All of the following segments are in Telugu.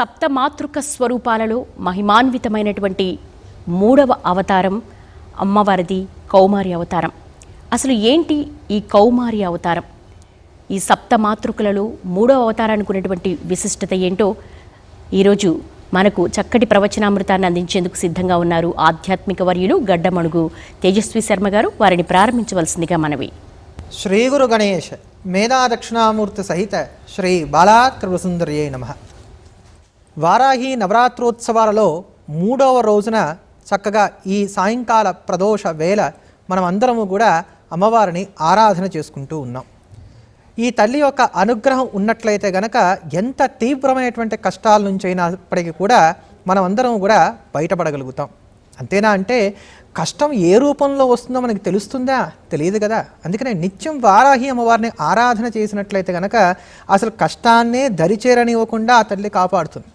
సప్తమాతృక స్వరూపాలలో మహిమాన్వితమైనటువంటి మూడవ అవతారం అమ్మవారిది కౌమారి అవతారం. అసలు ఏంటి ఈ కౌమారి అవతారం? ఈ సప్తమాతృకలలో మూడవ అవతారానికి ఉన్నటువంటి విశిష్టత ఏంటో ఈరోజు మనకు చక్కటి ప్రవచనామృతాన్ని అందించేందుకు సిద్ధంగా ఉన్నారు ఆధ్యాత్మిక వర్యులు గడ్డమణుగు తేజస్వి శర్మ గారు. వారిని ప్రారంభించవలసిందిగా మనవి. శ్రీ గురు గణేష్ మేధా దక్షిణామూర్తి సహిత శ్రీ బాలా త్రిపురసుందర్యే నమ. వారాహి నవరాత్రోత్సవాలలో మూడవ రోజున చక్కగా ఈ సాయంకాల ప్రదోష వేళ మనం అందరము కూడా అమ్మవారిని ఆరాధన చేసుకుంటూ ఉన్నాం. ఈ తల్లి యొక్క అనుగ్రహం ఉన్నట్లయితే గనక ఎంత తీవ్రమైనటువంటి కష్టాల నుంచి అయినప్పటికీ కూడా మనం అందరం కూడా బయటపడగలుగుతాం. అంతేనా అంటే కష్టం ఏ రూపంలో వస్తుందో మనకి తెలుస్తుందా? తెలియదు కదా. అందుకనే నిత్యం వారాహి అమ్మవారిని ఆరాధన చేసినట్లయితే గనక అసలు కష్టాన్నే దరిచేరనివ్వకుండా ఆ తల్లి కాపాడుతుంది.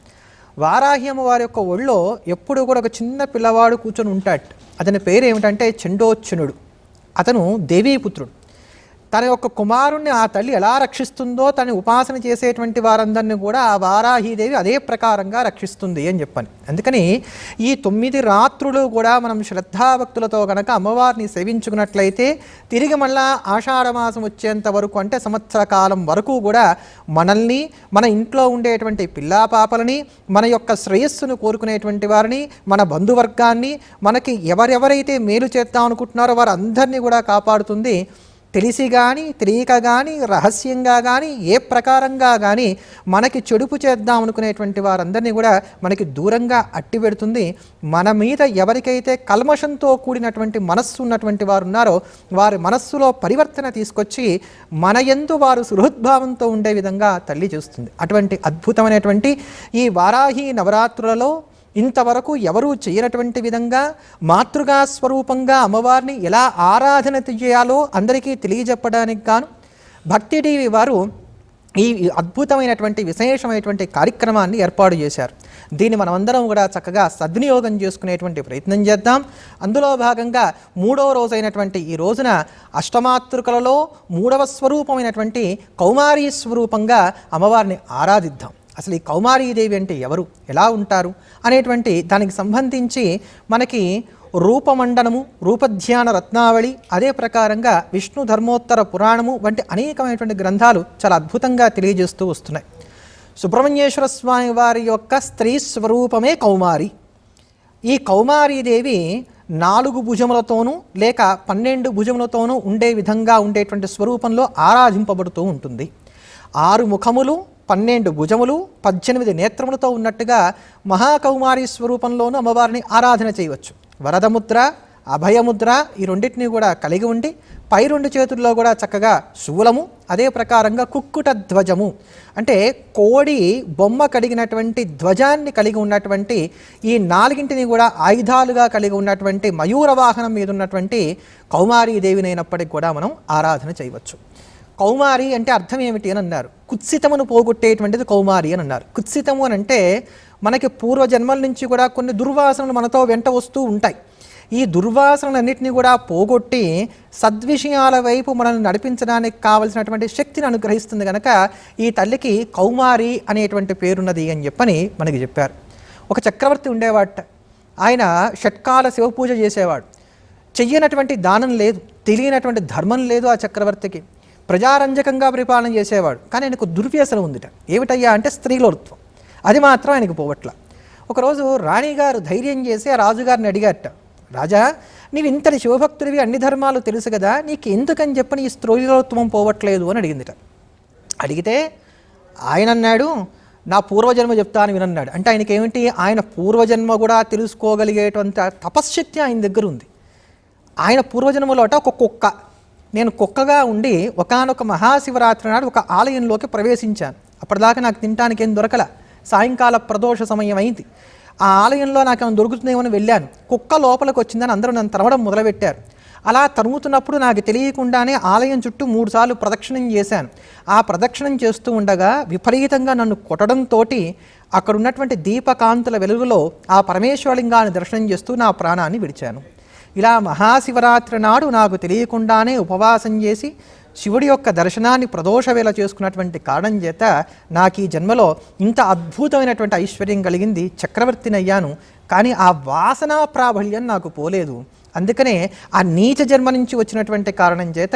వారాహ్యము వారి యొక్క ఒళ్ళో ఎప్పుడు కూడా ఒక చిన్న పిల్లవాడు కూర్చొని ఉంటాడు. అతని పేరు ఏమిటంటే చండోచ్చనుడు. అతను దేవీపుత్రుడు. తన యొక్క కుమారుణ్ణి ఆ తల్లి ఎలా రక్షిస్తుందో తను ఉపాసన చేసేటువంటి వారందరినీ కూడా ఆ వారాహీదేవి అదే ప్రకారంగా రక్షిస్తుంది అని చెప్పని. అందుకని ఈ తొమ్మిది రాత్రులు కూడా మనం శ్రద్ధాభక్తులతో కనుక అమ్మవారిని సేవించుకున్నట్లయితే తిరిగి మళ్ళా ఆషాఢమాసం వచ్చేంత వరకు అంటే సంవత్సర కాలం వరకు కూడా మనల్ని మన ఇంట్లో ఉండేటువంటి పిల్లా పాపలని మన యొక్క శ్రేయస్సును కోరుకునేటువంటి వారిని మన బంధువర్గాన్ని మనకి ఎవరెవరైతే మేలు చేద్దాం అనుకుంటున్నారో వారందరినీ కూడా కాపాడుతుంది. తెలిసి కానీ తెలియక కానీ రహస్యంగా కానీ ఏ ప్రకారంగా కానీ మనకి చెడుపు చేద్దాం అనుకునేటువంటి వారందరినీ కూడా మనకి దూరంగా అట్టి పెడుతుంది. మన మీద ఎవరికైతే కల్మషంతో కూడినటువంటి మనస్సు ఉన్నటువంటి వారు ఉన్నారో వారి మనస్సులో పరివర్తన తీసుకొచ్చి మన ఎందు వారు సుహృద్భావంతో ఉండే విధంగా తల్లి చూస్తుంది. అటువంటి అద్భుతమైనటువంటి ఈ వారాహి నవరాత్రులలో ఇంతవరకు ఎవరూ చేయనటువంటి విధంగా మాతృగా స్వరూపంగా అమ్మవారిని ఎలా ఆరాధన చేయాలో అందరికీ తెలియజెప్పడానికి గాను భక్తి టీవీ వారు ఈ అద్భుతమైనటువంటి విశేషమైనటువంటి కార్యక్రమాన్ని ఏర్పాటు చేశారు. దీన్ని మనమందరం కూడా చక్కగా సద్వినియోగం చేసుకునేటువంటి ప్రయత్నం చేద్దాం. అందులో భాగంగా మూడవ రోజైనటువంటి ఈ రోజున అష్టమాతృకలలో మూడవ స్వరూపమైనటువంటి కౌమారీ స్వరూపంగా అమ్మవారిని ఆరాధిద్దాం. అసలు ఈ కౌమారీదేవి అంటే ఎవరు? ఎలా ఉంటారు? అనేటువంటి దానికి సంబంధించి మనకి రూపమండనము రూపధ్యాన రత్నావళి అదే ప్రకారంగా విష్ణు ధర్మోత్తర పురాణము వంటి అనేకమైనటువంటి గ్రంథాలు చాలా అద్భుతంగా తెలియజేస్తూ వస్తున్నాయి. సుబ్రహ్మణ్యేశ్వర స్వామి వారి యొక్క స్త్రీ స్వరూపమే కౌమారి. ఈ కౌమారీదేవి నాలుగు భుజములతోనూ లేక పన్నెండు భుజములతోనూ ఉండే విధంగా ఉండేటువంటి స్వరూపంలో ఆరాధింపబడుతూ ఉంటుంది. ఆరు ముఖములు పన్నెండు భుజములు పద్దెనిమిది నేత్రములతో ఉన్నట్టుగా మహాకౌమారి స్వరూపంలోనూ అమ్మవారిని ఆరాధన చేయవచ్చు. వరదముద్ర అభయముద్ర ఈ రెండింటిని కూడా కలిగి ఉండి పై రెండు చేతుల్లో కూడా చక్కగా శూలము అదే ప్రకారంగా కుక్కుట ధ్వజము. అంటే కోడి బొమ్మ కలిగినటువంటి ధ్వజాన్ని కలిగి ఉన్నటువంటి ఈ నాలుగింటిని కూడా ఆయుధాలుగా కలిగి ఉన్నటువంటి మయూర వాహనం మీద ఉన్నటువంటి కౌమారీదేవినైనప్పటికీ కూడా మనం ఆరాధన చేయవచ్చు. కౌమారి అంటే అర్థం ఏమిటి అని అన్నారు. కుత్సితమును పోగొట్టేటువంటిది కౌమారి అని అన్నారు. కుత్సితము అని అంటే మనకి పూర్వజన్మల నుంచి కూడా కొన్ని దుర్వాసనలు మనతో వెంట వస్తూ ఉంటాయి. ఈ దుర్వాసనలన్నింటినీ కూడా పోగొట్టి సద్విషయాల వైపు మనల్ని నడిపించడానికి కావలసినటువంటి శక్తిని అనుగ్రహిస్తుంది కనుక ఈ తల్లికి కౌమారి అనేటువంటి పేరున్నది అని చెప్పని మనకి చెప్పారు. ఒక చక్రవర్తి ఉండేవాట. ఆయన షట్కాల శివపూజ చేసేవాడు. చెయ్యనటువంటి దానం లేదు తెలియనటువంటి ధర్మం లేదు ఆ చక్రవర్తికి. ప్రజారంజకంగా పరిపాలన చేసేవాడు. కానీ ఆయనకు దుర్వ్యసనం ఉందిట. ఏమిటయ్యా అంటే స్త్రీలోత్వం. అది మాత్రం ఆయనకు పోవట్ల. ఒకరోజు రాణిగారు ధైర్యం చేసి ఆ రాజుగారిని అడిగారట. రాజా నీవు ఇంతటి శివభక్తుడివి అన్ని ధర్మాలు తెలుసు కదా నీకు ఎందుకని చెప్పని ఈ స్త్రీలోత్వం పోవట్లేదు అని అడిగిందిట. అడిగితే ఆయన అన్నాడు నా పూర్వజన్మ చెప్తాను వినన్నాడు. అంటే ఆయనకి ఏమిటి ఆయన పూర్వజన్మ కూడా తెలుసుకోగలిగేటువంటి తపశ్శక్తి ఆయన దగ్గర ఉంది. ఆయన పూర్వజన్మలోట ఒక కుక్క. నేను కుక్కగా ఉండి ఒకానొక మహాశివరాత్రి నాడు ఒక ఆలయంలోకి ప్రవేశించాను. అప్పటిదాకా నాకు తినటానికి ఏం దొరకల. సాయంకాల ప్రదోష సమయం అయింది. ఆ ఆలయంలో నాకు ఏమైనా దొరుకుతుందేమని వెళ్ళాను. కుక్క లోపలికి వచ్చిందని అందరూ నన్ను తరవడం మొదలుపెట్టారు. అలా తరుముతున్నప్పుడు నాకు తెలియకుండానే ఆలయం చుట్టూ మూడుసార్లు ప్రదక్షిణం చేశాను. ఆ ప్రదక్షిణం చేస్తూ ఉండగా విపరీతంగా నన్ను కొట్టడంతో అక్కడ ఉన్నటువంటి దీపకాంతుల వెలుగులో ఆ పరమేశ్వరలింగాన్ని దర్శనం చేస్తూ నా ప్రాణాన్ని విడిచాను. ఇలా మహాశివరాత్రి నాడు నాకు తెలియకుండానే ఉపవాసం చేసి శివుడి యొక్క దర్శనాన్ని ప్రదోష వేళ చేసుకున్నటువంటి కారణం చేత నాకు ఈ జన్మలో ఇంత అద్భుతమైనటువంటి ఐశ్వర్యం కలిగింది. చక్రవర్తిని అయ్యాను కానీ ఆ వాసనా ప్రాబల్యం నాకు పోలేదు. అందుకనే ఆ నీచ జన్మ నుంచి వచ్చినటువంటి కారణం చేత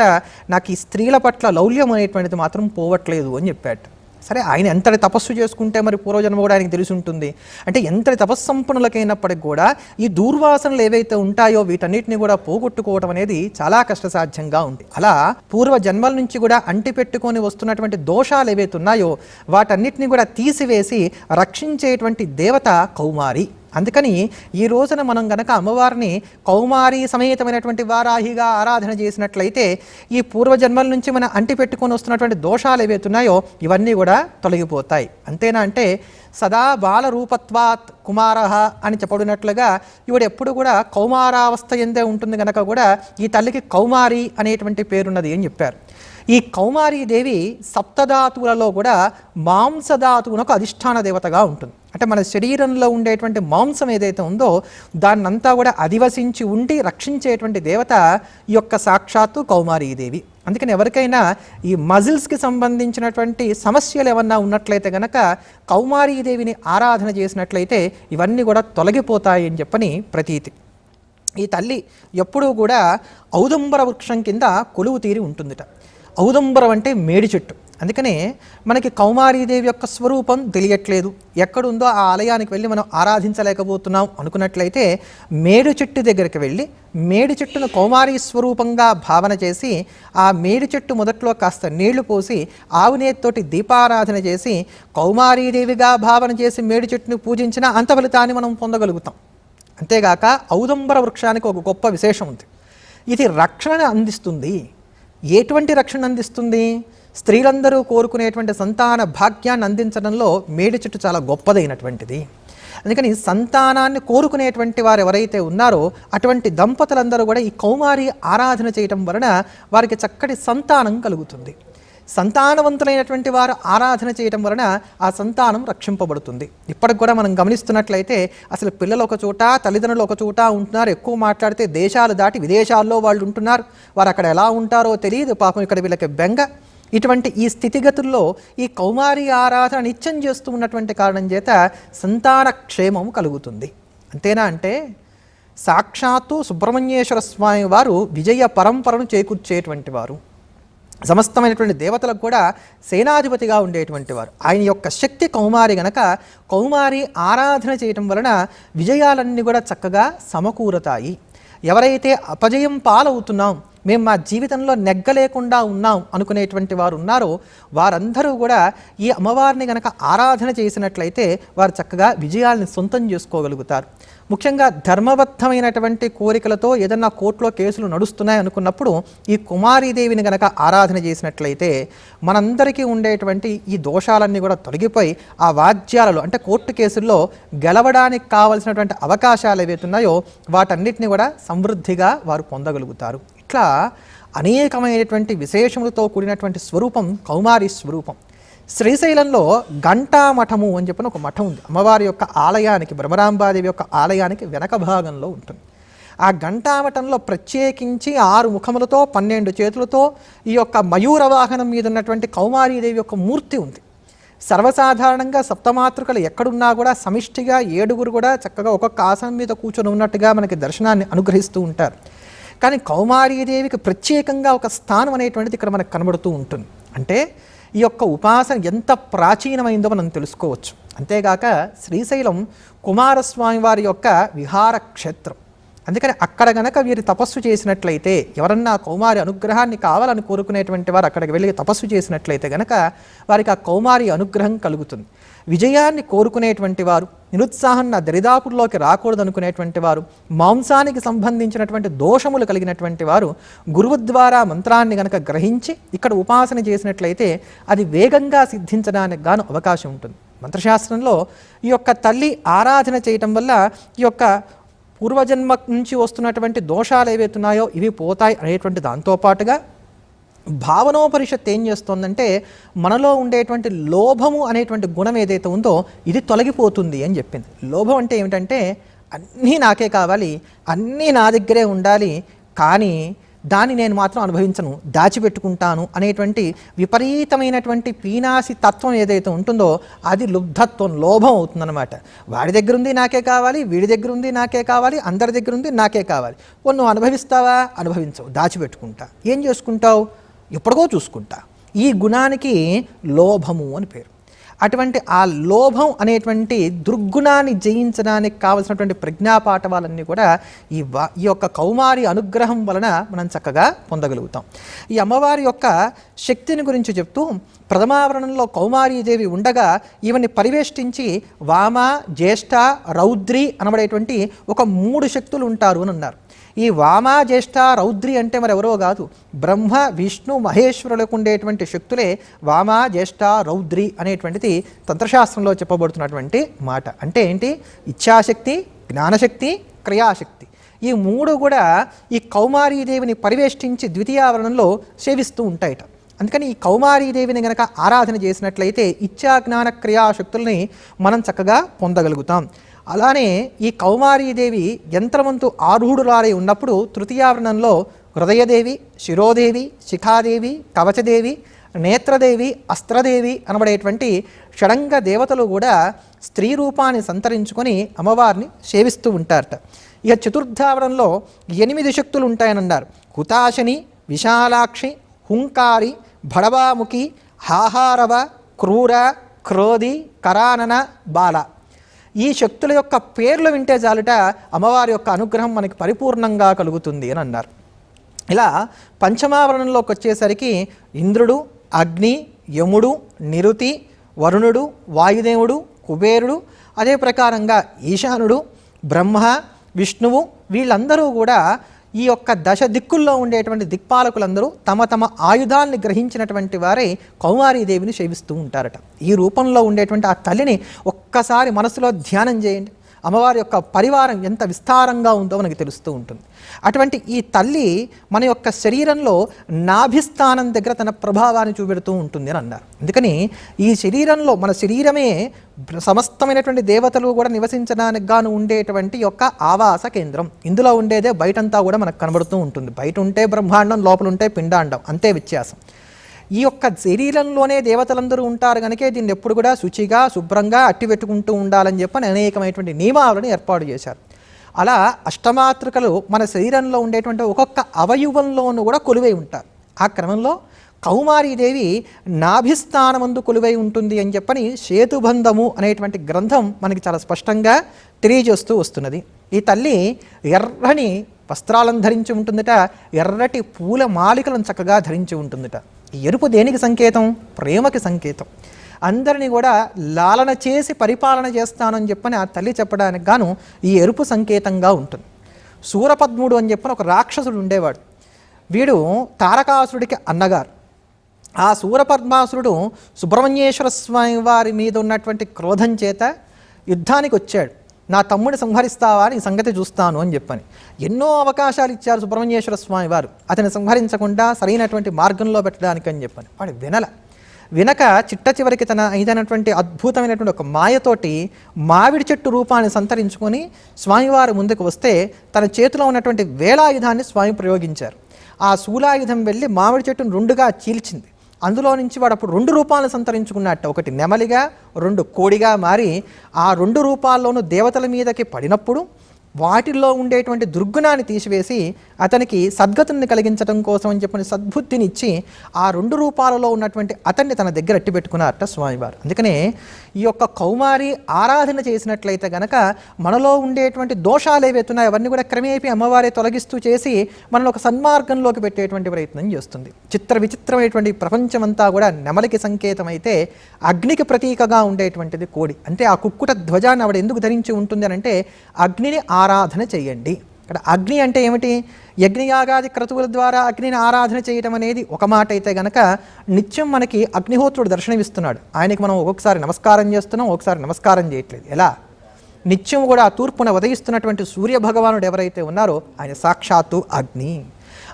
నాకు ఈ స్త్రీల పట్ల లౌల్యం అనేటువంటిది మాత్రం పోవట్లేదు అని చెప్పాడు. సరే ఆయన ఎంతటి తపస్సు చేసుకుంటే మరి పూర్వజన్మ కూడా ఆయనకి తెలిసి ఉంటుంది అంటే ఎంతటి తపస్సంపన్నులకైనప్పటికి కూడా ఈ దూర్వాసనలు ఏవైతే ఉంటాయో వీటన్నిటిని కూడా పోగొట్టుకోవడం అనేది చాలా కష్టసాధ్యంగా ఉంది. అలా పూర్వ జన్మల నుంచి కూడా అంటి పెట్టుకొని వస్తున్నటువంటి దోషాలు ఏవైతే ఉన్నాయో వాటన్నిటిని కూడా తీసివేసి రక్షించేటువంటి దేవత కౌమారి. అందుకని ఈ రోజున మనం గనక అమ్మవారిని కౌమారి సమేతమైనటువంటి వారాహిగా ఆరాధన చేసినట్లయితే ఈ పూర్వజన్మల నుంచి మనం అంటి పెట్టుకొని వస్తున్నటువంటి దోషాలు ఏవైతున్నాయో ఇవన్నీ కూడా తొలగిపోతాయి. అంతేనా అంటే సదా బాలరూపత్వాత్ కుమారహ కుమార అని చెప్పబడినట్లుగా ఇవిడ ఎప్పుడు కూడా కౌమారావస్థ ఎందే ఉంటుంది గనక కూడా ఈ తల్లికి కౌమారి అనేటువంటి పేరున్నది అని చెప్పారు. ఈ కౌమారీదేవి సప్తధాతువులలో కూడా మాంసధాతువునకు అధిష్టాన దేవతగా ఉంటుంది. అంటే మన శరీరంలో ఉండేటువంటి మాంసం ఏదైతే ఉందో దాన్నంతా కూడా అధివసించి ఉండి రక్షించేటువంటి దేవత ఈ యొక్క సాక్షాత్తు కౌమారీదేవి అందుకని ఎవరికైనా ఈ మజిల్స్కి సంబంధించినటువంటి సమస్యలు ఏమన్నా ఉన్నట్లయితే గనక కౌమారీదేవిని ఆరాధన చేసినట్లయితే ఇవన్నీ కూడా తొలగిపోతాయి అని చెప్పని ప్రతీతి. ఈ తల్లి ఎప్పుడూ కూడా ఔదంబర వృక్షం కింద కొలువు తీరి ఉంటుందిట. ఔదంబరం అంటే మేడి చెట్టు. అందుకనే మనకి కౌమారీదేవి యొక్క స్వరూపం తెలియట్లేదు. ఎక్కడుందో ఆ ఆలయానికి వెళ్ళి మనం ఆరాధించలేకపోతున్నాం అనుకున్నట్లయితే మేడు చెట్టు దగ్గరికి వెళ్ళి మేడి చెట్టును కౌమారి స్వరూపంగా భావన చేసి ఆ మేడి చెట్టు మొదట్లో కాస్త నీళ్ళు పోసి ఆవునేత్తోటి దీపారాధన చేసి కౌమారీదేవిగా భావన చేసి మేడి చెట్టును పూజించిన అంత ఫలితాన్ని మనం పొందగలుగుతాం. అంతేగాక ఔదంబర వృక్షానికి ఒక గొప్ప విశేషం ఉంది. ఇది రక్షణ అందిస్తుంది. ఎటువంటి రక్షణ అందిస్తుంది? స్త్రీలందరూ కోరుకునేటువంటి సంతాన భాగ్యాన్ని అందించడంలో మేడి చెట్టు చాలా గొప్పదైనటువంటిది. అందుకని సంతానాన్ని కోరుకునేటువంటి వారు ఎవరైతే ఉన్నారో అటువంటి దంపతులందరూ కూడా ఈ కౌమారి ఆరాధన చేయటం వలన వారికి చక్కటి సంతానం కలుగుతుంది. సంతానవంతులైనటువంటి వారు ఆరాధన చేయటం వలన ఆ సంతానం రక్షింపబడుతుంది. ఇప్పటికి కూడా మనం గమనిస్తున్నట్లయితే అసలు పిల్లలు ఒక చోట తల్లిదండ్రులు ఒక చోట ఉంటున్నారు. ఎక్కువ మాట్లాడితే దేశాలు దాటి విదేశాల్లో వాళ్ళు ఉంటున్నారు. వారు అక్కడ ఎలా ఉంటారో తెలియదు. పాపం ఇక్కడ వీళ్ళకి బెంగ. ఇటువంటి ఈ స్థితిగతుల్లో ఈ కౌమారి ఆరాధన నిత్యం చేస్తూ ఉన్నటువంటి కారణం చేత సంతాన క్షేమం కలుగుతుంది. అంతేనా అంటే సాక్షాత్తు సుబ్రహ్మణ్యేశ్వర స్వామి వారు విజయ పరంపరను చేకూర్చేటువంటి వారు. సమస్తమైనటువంటి దేవతలకు కూడా సేనాధిపతిగా ఉండేటువంటి వారు. ఆయన యొక్క శక్తి కౌమారి గనక కౌమారి ఆరాధన చేయటం వలన విజయాలన్నీ కూడా చక్కగా సమకూరతాయి. ఎవరైతే అపజయం పాలవుతున్నాం మేము మా జీవితంలో నెగ్గలేకుండా ఉన్నాం అనుకునేటువంటి వారు ఉన్నారో వారందరూ కూడా ఈ అమ్మవారిని గనక ఆరాధన చేసినట్లయితే వారు చక్కగా విజయాల్ని సొంతం చేసుకోగలుగుతారు. ముఖ్యంగా ధర్మబద్ధమైనటువంటి కోరికలతో ఏదన్నా కోర్టులో కేసులు నడుస్తున్నాయి అనుకున్నప్పుడు ఈ కుమారీదేవిని గనక ఆరాధన చేసినట్లయితే మనందరికీ ఉండేటువంటి ఈ దోషాలన్నీ కూడా తొలగిపోయి ఆ వాద్యాలలో అంటే కోర్టు కేసుల్లో గెలవడానికి కావలసినటువంటి అవకాశాలు ఏవైతే ఉన్నాయో వాటన్నిటిని కూడా సమృద్ధిగా వారు పొందగలుగుతారు. ఇట్లా అనేకమైనటువంటి విశేషములతో కూడినటువంటి స్వరూపం కౌమారి స్వరూపం. శ్రీశైలంలో ఘంటా మఠము అని చెప్పిన ఒక మఠం ఉంది. అమ్మవారి యొక్క ఆలయానికి బ్రహ్మరాంబాదేవి యొక్క ఆలయానికి వెనక భాగంలో ఉంటుంది. ఆ ఘంటామఠంలో ప్రత్యేకించి ఆరు ముఖములతో పన్నెండు చేతులతో ఈ యొక్క మయూర వాహనం మీద ఉన్నటువంటి కౌమారీదేవి యొక్క మూర్తి ఉంది. సర్వసాధారణంగా సప్తమాతృకలు ఎక్కడున్నా కూడా సమిష్టిగా ఏడుగురు కూడా చక్కగా ఒక్కొక్క ఆసనం మీద కూర్చొని ఉన్నట్టుగా మనకి దర్శనాన్ని అనుగ్రహిస్తూ ఉంటారు. కానీ కౌమారీదేవికి ప్రత్యేకంగా ఒక స్థానం అనేటువంటిది ఇక్కడ మనకు కనబడుతూ ఉంటుంది. అంటే ఈ యొక్క ఉపాసన ఎంత ప్రాచీనమైందో మనం తెలుసుకోవచ్చు. అంతేగాక శ్రీశైలం కుమారస్వామి వారి యొక్క విహార క్షేత్రం. అందుకని అక్కడ గనక వీరు తపస్సు చేసినట్లయితే ఎవరన్నా కౌమారి అనుగ్రహాన్ని కావాలని కోరుకునేటువంటి వారు అక్కడికి వెళ్ళి తపస్సు చేసినట్లయితే గనక వారికి ఆ కౌమారి అనుగ్రహం కలుగుతుంది. విజయాన్ని కోరుకునేటువంటి వారు నిరుత్సాహం నా దరిదాపుల్లోకి రాకూడదు అనుకునేటువంటి వారు మాంసానికి సంబంధించినటువంటి దోషములు కలిగినటువంటి వారు గురువు ద్వారా మంత్రాన్ని గనక గ్రహించి ఇక్కడ ఉపాసన చేసినట్లయితే అది వేగంగా సిద్ధించడానికి గాను అవకాశం ఉంటుంది. మంత్రశాస్త్రంలో ఈ యొక్క తల్లి ఆరాధన చేయటం వల్ల ఈ యొక్క పూర్వజన్మ నుంచి వస్తున్నటువంటి దోషాలు ఏవైతున్నాయో ఇవి పోతాయి అనేటువంటి దాంతోపాటుగా భావనోపరిషత్ ఏం చేస్తోందంటే మనలో ఉండేటువంటి లోభము అనేటువంటి గుణం ఏదైతే ఉందో ఇది తొలగిపోతుంది అని చెప్పింది. లోభం అంటే ఏమిటంటే అన్నీ నాకే కావాలి అన్నీ నా దగ్గరే ఉండాలి కానీ దాన్ని నేను మాత్రం అనుభవించను దాచిపెట్టుకుంటాను అనేటువంటి విపరీతమైనటువంటి పీనాసి తత్వం ఏదైతే ఉంటుందో అది లుబ్ధత్వం లోభం అవుతుందన్నమాట. వాడి దగ్గర ఉంది నాకే కావాలి వీడి దగ్గర ఉంది నాకే కావాలి అందరి దగ్గర ఉంది నాకే కావాలి. ఓ నువ్వు అనుభవిస్తావా? అనుభవించవు దాచిపెట్టుకుంటా. ఏం చేసుకుంటావు? ఎప్పటికో చూసుకుంటా. ఈ గుణానికి లోభము అని పేరు. అటువంటి ఆ లోభం అనేటువంటి దుర్గుణాన్ని జయించడానికి కావలసినటువంటి ప్రజ్ఞాపాఠవాలన్నీ కూడా ఈ వా ఈ యొక్క కౌమారి అనుగ్రహం వలన మనం చక్కగా పొందగలుగుతాం. ఈ అమ్మవారి యొక్క శక్తిని గురించి చెప్తూ ప్రథమావరణంలో కౌమారీదేవి ఉండగా ఈవెన్ని పరివేష్టించి వామ జ్యేష్ఠ రౌద్రి అనబడేటువంటి ఒక మూడు శక్తులు ఉంటారు అని అన్నారు. ఈ వామా జ్యేష్ఠ రౌద్రి అంటే మరి ఎవరో కాదు. బ్రహ్మ విష్ణు మహేశ్వరులకు ఉండేటువంటి శక్తులే వామా జ్యేష్ఠ రౌద్రి అనేటువంటిది తంత్రశాస్త్రంలో చెప్పబడుతున్నటువంటి మాట. అంటే ఏంటి? ఇచ్ఛాశక్తి జ్ఞానశక్తి క్రియాశక్తి. ఈ మూడు కూడా ఈ కౌమారీదేవిని పరివేష్టించి ద్వితీయావరణంలో సేవిస్తూ ఉంటాయట. అందుకని ఈ కౌమారీదేవిని గనక ఆరాధన చేసినట్లయితే ఇచ్చా జ్ఞాన క్రియాశక్తుల్ని మనం చక్కగా పొందగలుగుతాం. అలానే ఈ కౌమారీదేవి యంత్రవంతు ఆరుహుడులారై ఉన్నప్పుడు తృతీయావరణంలో హృదయదేవి శిరోదేవి శిఖాదేవి కవచదేవి నేత్రదేవి అస్త్రదేవి అనబడేటువంటి షడంగ దేవతలు కూడా స్త్రీ రూపాన్ని సంతరించుకొని అమ్మవారిని సేవిస్తూ ఉంటారట. ఇక చతుర్థావరణంలో ఎనిమిది శక్తులు ఉంటాయనన్నారు హుతాశని విశాలాక్షి హుంకారి భడవాముఖి హాహారవ క్రూర క్రోధి కరానన బాల. ఈ శక్తుల యొక్క పేర్లు వింటే చాలుట అమ్మవారి యొక్క అనుగ్రహం మనకి పరిపూర్ణంగా కలుగుతుంది అని అన్నారు. ఇలా పంచమావరణంలోకి వచ్చేసరికి ఇంద్రుడు అగ్ని యముడు నిరుతి వరుణుడు వాయుదేవుడు కుబేరుడు అదే ప్రకారంగా ఈశానుడు బ్రహ్మ విష్ణువు వీళ్ళందరూ కూడా ఈ యొక్క దశ దిక్కుల్లో ఉండేటువంటి దిక్పాలకులందరూ తమ తమ ఆయుధాల్ని గ్రహించినటువంటి వారే కౌమారీదేవిని సేవిస్తూ ఉంటారట. ఈ రూపంలో ఉండేటువంటి ఆ తల్లిని ఒక్కసారి మనసులో ధ్యానం చేయండి. అమ్మవారి యొక్క పరివారం ఎంత విస్తారంగా ఉందో మనకి తెలుస్తూ ఉంటుంది. అటువంటి ఈ తల్లి మన యొక్క శరీరంలో నాభిస్థానం దగ్గర తన ప్రభావాన్ని చూపెడుతూ ఉంటుంది అని అన్నారు. అందుకని ఈ శరీరంలో మన శరీరమే సమస్తమైనటువంటి దేవతలు కూడా నివసించడానికి గాను ఉండేటువంటి యొక్క ఆవాస కేంద్రం. ఇందులో ఉండేదే బయటంతా కూడా మనకు కనబడుతూ ఉంటుంది. బయట ఉంటే బ్రహ్మాండం లోపల ఉంటే పిండాండం. అంతే వ్యత్యాసం. ఈ యొక్క శరీరంలోనే దేవతలందరూ ఉంటారు కనుకే దీన్ని ఎప్పుడు కూడా శుచిగా శుభ్రంగా అట్టి పెట్టుకుంటూ ఉండాలని చెప్పని అనేకమైనటువంటి నియమాలను ఏర్పాటు చేశారు. అలా అష్టమాతృకలు మన శరీరంలో ఉండేటువంటి ఒక్కొక్క అవయవంలోనూ కూడా కొలువై ఉంటారు. ఆ క్రమంలో కౌమారీదేవి నాభిస్థానమందు కొలువై ఉంటుంది అని చెప్పని సేతుబంధము అనేటువంటి గ్రంథం మనకి చాలా స్పష్టంగా తెలియజేస్తూ వస్తున్నది. ఈ తల్లి ఎర్రని వస్త్రాలను ధరించి ఉంటుందట ఎర్రటి పూల మాలికలను చక్కగా ధరించి ఉంటుందట. ఈ ఎరుపు దేనికి సంకేతం? ప్రేమకి సంకేతం. అందరినీ కూడా లాలన చేసి పరిపాలన చేస్తానని చెప్పని ఆ తల్లి చెప్పడానికి గాను ఈ ఎరుపు సంకేతంగా ఉంటుంది. సూరపద్ముడు అని చెప్పని ఒక రాక్షసుడు ఉండేవాడు. వీడు తారకాసురుడికి అన్నగారు. ఆ సూరపద్మాసురుడు సుబ్రహ్మణ్యేశ్వర స్వామి వారి మీద ఉన్నటువంటి క్రోధం చేత యుద్ధానికి వచ్చాడు. నా తమ్ముడిని సంహరిస్తావా ఈ సంగతి చూస్తాను అని చెప్పని. ఎన్నో అవకాశాలు ఇచ్చారు సుబ్రహ్మణ్యేశ్వర స్వామి వారు. అతని సంహరించకుండా సరైనటువంటి మార్గంలో పెట్టడానికి అని చెప్పని. వాడు వినల. వినక చిట్ట చివరికి తన ఇదైనటువంటి అద్భుతమైనటువంటి ఒక మాయతోటి మామిడి చెట్టు రూపాన్ని సంతరించుకొని స్వామివారు ముందుకు వస్తే తన చేతిలో ఉన్నటువంటి వేలాయుధాన్ని స్వామి ప్రయోగించారు. ఆ శూలాయుధం వెళ్ళి మామిడి చెట్టును రెండుగా చీల్చింది. అందులో నుంచి వాడు అప్పుడు రెండు రూపాలను సంతరించుకున్నట్టు. ఒకటి నెమలిగా రెండు కోడిగా మారి ఆ రెండు రూపాల్లోనూ దేవతల మీదకి పడినప్పుడు వాటిల్లో ఉండేటువంటి దుర్గుణాన్ని తీసివేసి అతనికి సద్గతుల్ని కలిగించడం కోసం అని చెప్పిన సద్బుద్ధిని ఇచ్చి ఆ రెండు రూపాలలో ఉన్నటువంటి అతన్ని తన దగ్గర అట్టి పెట్టుకున్నారట స్వామివారు. అందుకనే ఈ యొక్క కౌమారి ఆరాధన చేసినట్లయితే గనక మనలో ఉండేటువంటి దోషాలు ఏవైతే అవన్నీ కూడా క్రమేపీ అమ్మవారే తొలగిస్తూ చేసి మనల్ని ఒక సన్మార్గంలోకి పెట్టేటువంటి ప్రయత్నం చేస్తుంది. చిత్ర విచిత్రమైనటువంటి ప్రపంచమంతా కూడా నెమలికి సంకేతమైతే అగ్నికి ప్రతీకగా ఉండేటువంటిది కోడి. అంటే ఆ కుక్కుట ధ్వజాన్ని ఆవిడ ఎందుకు ధరించి ఉంటుంది అని అంటే అగ్నిని ఆరాధన చేయండి. ఇక్కడ అగ్ని అంటే ఏమిటి? యజ్ఞయాగాది క్రతువుల ద్వారా అగ్నిని ఆరాధన చేయటం అనేది ఒక మాట అయితే గనక నిత్యం మనకి అగ్నిహోత్రుడు దర్శనమిస్తున్నాడు. ఆయనకి మనం ఒక్కొక్కసారి నమస్కారం చేస్తున్నాం ఒకసారి నమస్కారం చేయట్లేదు. ఎలా? నిత్యం కూడా ఆ తూర్పున ఉదయిస్తున్నటువంటి సూర్య భగవానుడు ఎవరైతే ఉన్నారో ఆయన సాక్షాత్తు అగ్ని.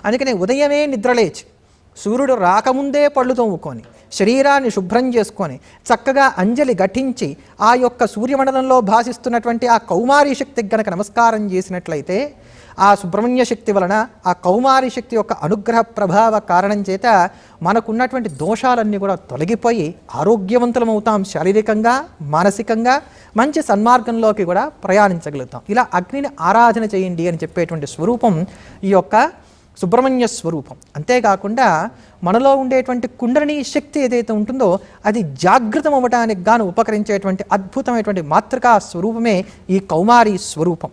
అందుకనే ఉదయమే నిద్రలేచి సూర్యుడు రాకముందే పళ్ళు తోముకొని శరీరాన్ని శుభ్రం చేసుకొని చక్కగా అంజలి ఘటించి ఆ యొక్క సూర్యమండలంలో భాసిస్తున్నటువంటి ఆ కౌమారి శక్తికి గనక నమస్కారం చేసినట్లయితే ఆ సుబ్రహ్మణ్య శక్తి వలన ఆ కౌమారి శక్తి యొక్క అనుగ్రహ ప్రభావ కారణం చేత మనకున్నటువంటి దోషాలన్నీ కూడా తొలగిపోయి ఆరోగ్యవంతులం అవుతాం శారీరకంగా మానసికంగా మంచి సన్మార్గంలోకి కూడా ప్రయాణించగలుగుతాం. ఇలా అగ్నిని ఆరాధన చేయండి అని చెప్పేటువంటి స్వరూపం ఈ యొక్క సుబ్రహ్మణ్య స్వరూపం. అంతేకాకుండా మనలో ఉండేటువంటి కుండలిని శక్తి ఏదైతే ఉంటుందో అది జాగృతం అవ్వడానికి గాను ఉపకరించేటువంటి అద్భుతమైనటువంటి మాతృకా స్వరూపమే ఈ కౌమారి స్వరూపం.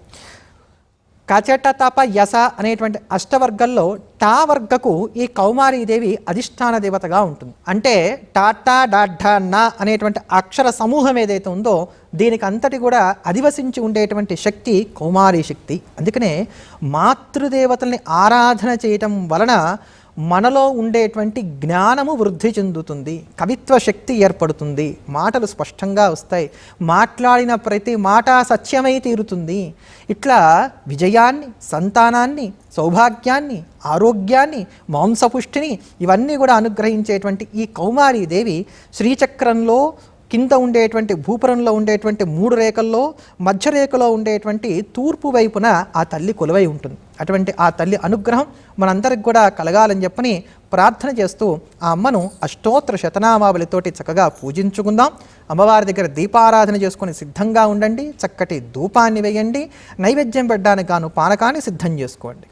కచట తప యస అనేటువంటి అష్టవర్గంలో టా వర్గకు ఈ కౌమారీదేవి అధిష్టాన దేవతగా ఉంటుంది. అంటే టాటా డాఢ నా అనేటువంటి అక్షర సమూహం ఏదైతే ఉందో దీనికి అంతటి కూడా అధివసించి ఉండేటువంటి శక్తి కౌమారి శక్తి. అందుకనే మాతృదేవతల్ని ఆరాధన చేయటం వలన మనలో ఉండేటువంటి జ్ఞానము వృద్ధి చెందుతుంది కవిత్వ శక్తి ఏర్పడుతుంది మాటలు స్పష్టంగా వస్తాయి మాట్లాడిన ప్రతి మాట సత్యమై తీరుతుంది. ఇట్లా విజయాన్ని సంతానాన్ని సౌభాగ్యాన్ని ఆరోగ్యాన్ని మాంసపుష్టిని ఇవన్నీ కూడా అనుగ్రహించేటువంటి ఈ కౌమారీదేవి శ్రీచక్రంలో కింద ఉండేటువంటి భూపురంలో ఉండేటువంటి మూడు రేఖల్లో మధ్య రేఖలో ఉండేటువంటి తూర్పు వైపున ఆ తల్లి కొలువై ఉంటుంది. అటువంటి ఆ తల్లి అనుగ్రహం మనందరికి కూడా కలగాలని చెప్పని ప్రార్థన చేస్తూ ఆ అమ్మను అష్టోత్తర శతనామావళితోటి చక్కగా పూజించుకుందాం. అమ్మవారి దగ్గర దీపారాధన చేసుకొని సిద్ధంగా ఉండండి. చక్కటి ధూపాన్ని వేయండి. నైవేద్యం పెట్టడానికి గాను పానకాన్ని సిద్ధం చేసుకోండి.